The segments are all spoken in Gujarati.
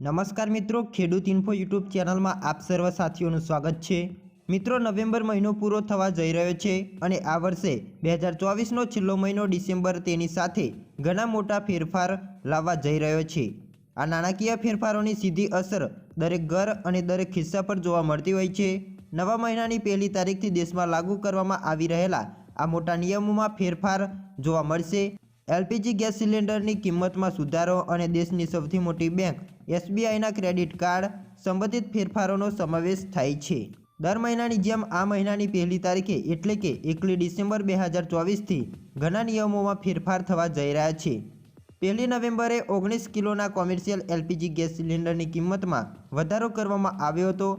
નમસ્કાર મિત્રો, ખેડૂત ઇન્ફો યુટ્યુબ ચેનલમાં આપ સર્વ સાથીઓનું સ્વાગત છે. મિત્રો, નવેમ્બર મહિનો પૂરો થવા જઈ રહ્યો છે અને આ વર્ષે બે હજાર ચોવીસનો છેલ્લો મહિનો ડિસેમ્બર તેની સાથે ઘણા મોટા ફેરફાર લાવવા જઈ રહ્યો છે. આ નાણાકીય ફેરફારોની સીધી અસર દરેક ઘર અને દરેક ખિસ્સા પર જોવા મળતી હોય છે. નવા મહિનાની પહેલી તારીખથી દેશમાં લાગુ કરવામાં આવી રહેલા આ મોટા નિયમોમાં ફેરફાર જોવા મળશે. એલપીજી ગેસ સિલિન્ડરની કિંમતમાં સુધારો અને દેશની સૌથી મોટી બેંક એસબીઆઈના ક્રેડિટ કાર્ડ સંબંધિત ફેરફારોનો સમાવેશ થાય છે. દર મહિનાની જેમ આ મહિનાની પહેલી તારીખે એટલે કે એકલી ડિસેમ્બર બે હજાર ચોવીસથી ઘણા નિયમોમાં ફેરફાર થવા જઈ રહ્યા છે. પહેલી નવેમ્બરે ઓગણીસ કિલોના કોમર્શિયલ એલપીજી ગેસ સિલિન્ડરની કિંમતમાં વધારો કરવામાં આવ્યો હતો.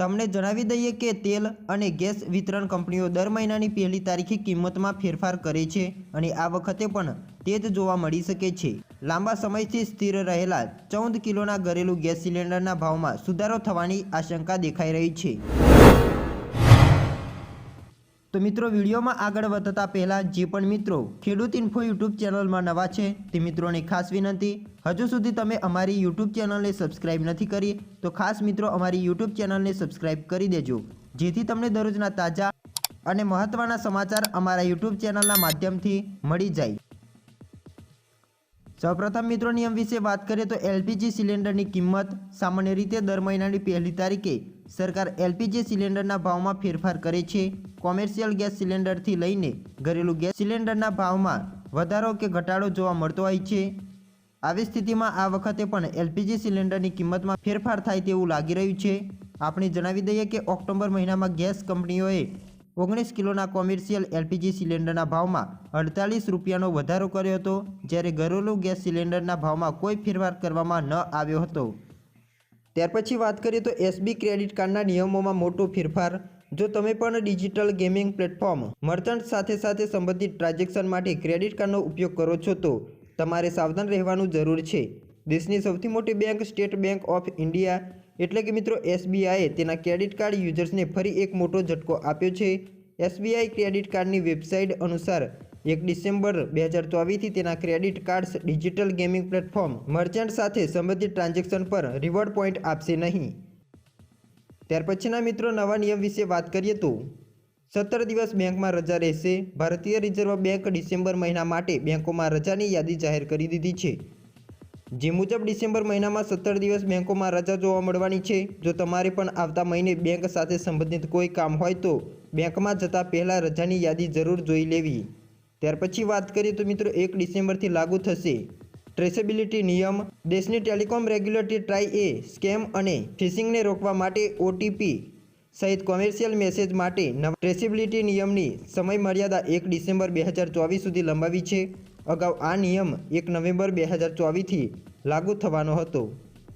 તમને જણાવી દઈએ કે તેલ અને ગેસ વિતરણ કંપનીઓ દર મહિનાની પહેલી તારીખે કિંમતમાં ફેરફાર કરે છે અને આ વખતે પણ તે જ જોવા મળી શકે છે. લાંબા સમયથી સ્થિર રહેલા ચૌદ કિલોના ઘરેલું ગેસ સિલિન્ડરના ભાવમાં સુધારો થવાની આશંકા દેખાઈ રહી છે. તો મિત્રો, વિડીયોમાં આગળ વધતા પહેલાં જે પણ મિત્રો ખેડૂત ઇન્ફો યુટ્યુબ ચેનલમાં નવા છે, તે મિત્રોને ખાસ વિનંતી. હજુ સુધી તમે અમારી યુટ્યુબ ચેનલને સબસ્ક્રાઇબ નથી કરી, તો ખાસ મિત્રો, અમારી યુટ્યુબ ચેનલને સબસ્ક્રાઇબ કરી દેજો. જેથી તમને દરરોજના તાજા અને મહત્ત્વના સમાચાર અમારા યુટ્યુબ ચેનલના માધ્યમથી મળી જાય. સૌપ્રથમ મિત્રો, નિયમ વિશે વાત કરીએ તો એલપીજી સિલિન્ડરની કિંમત સામાન્ય રીતે દર મહિનાની પહેલી તારીખે સરકાર એલપીજી સિલિન્ડરના ભાવમાં ફેરફાર કરે છે. કોમર્શિયલ ગેસ સિલિન્ડરથી લઈને ઘરેલું ગેસ સિલિન્ડરના ભાવમાં વધારો કે ઘટાડો જોવા મળતો હોય છે. આવી સ્થિતિમાં આ વખતે પણ એલપીજી સિલિન્ડરની કિંમતમાં ફેરફાર થાય તેવું લાગી રહ્યું છે. આપણે જણાવી દઈએ કે ઓક્ટોબર મહિનામાં ગેસ કંપનીઓએ ઓગણીસ કિલોના કોમર્શિયલ એલપીજી સિલિન્ડરના ભાવમાં અડતાલીસ રૂપિયાનો વધારો કર્યો હતો, જ્યારે ઘરેલું ગેસ સિલિન્ડરના ભાવમાં કોઈ ફેરફાર કરવામાં ન આવ્યો હતો. ત્યાર પછી વાત કરીએ તો એસબી ક્રેડિટ કાર્ડના નિયમોમાં મોટો ફેરફાર જો તમે પણ ડિજિટલ ગેમિંગ પ્લેટફોર્મ મર્ચન્ટ સાથે સાથે સંબંધિત ટ્રાન્ઝેક્શન માટે ક્રેડિટ કાર્ડનો ઉપયોગ કરો છો તો તમારે સાવધાન રહેવાનું જરૂર છે. દેશની સૌથી મોટી bank State Bank of India એટલે કે મિત્રો એસબીઆઈએ તેના ક્રેડિટ કાર્ડ યુઝર્સને ફરી એક મોટો ઝટકો આપ્યો છે. એસબીઆઈ ક્રેડિટ કાર્ડની વેબસાઇટ અનુસાર એક ડિસેમ્બર બે હજાર ચોવીસથી તેના credit cards digital gaming platform merchant સાથે સંબંધિત ટ્રાન્ઝેક્શન પર રિવોર્ડ પોઈન્ટ આપશે નહીં. ત્યાર પછીના મિત્રો નવા નિયમ વિશે વાત કરીએ તો સત્તર દિવસ બેંકમાં રજા રહેશે. ભારતીય રિઝર્વ બેંક ડિસેમ્બર મહિના માટે બેંકોમાં રજાની યાદી જાહેર કરી દીધી છે. જે મુજબ ડિસેમ્બર મહિનામાં સત્તર દિવસ બેંકોમાં રજા જોવા મળવાની છે. જો તમારે પણ આવતા મહિને બેંક સાથે સંબંધિત કોઈ કામ હોય તો બેંકમાં જતાં પહેલાં રજાની યાદી જરૂર જોઈ લેવી. ત્યાર પછી વાત કરીએ તો મિત્રો એક ડિસેમ્બરથી લાગુ થશે. ટ્રેસેબિલિટી નિયમ, દેશની ટેલિકોમ રેગ્યુલેટરી ટ્રાય એ, સ્કેમ અને ફિશિંગને રોકવા માટે ઓટીપી સહિત કોમર્શિયલ મેસેજ માટે નવા ટ્રેસેબિલિટી નિયમની સમયમર્યાદા એક ડિસેમ્બર બે હજાર ચોવીસ સુધી લંબાવી છે. અગાઉ આ નિયમ એક નવેમ્બર બે હજાર ચોવીસથી લાગુ થવાનો હતો.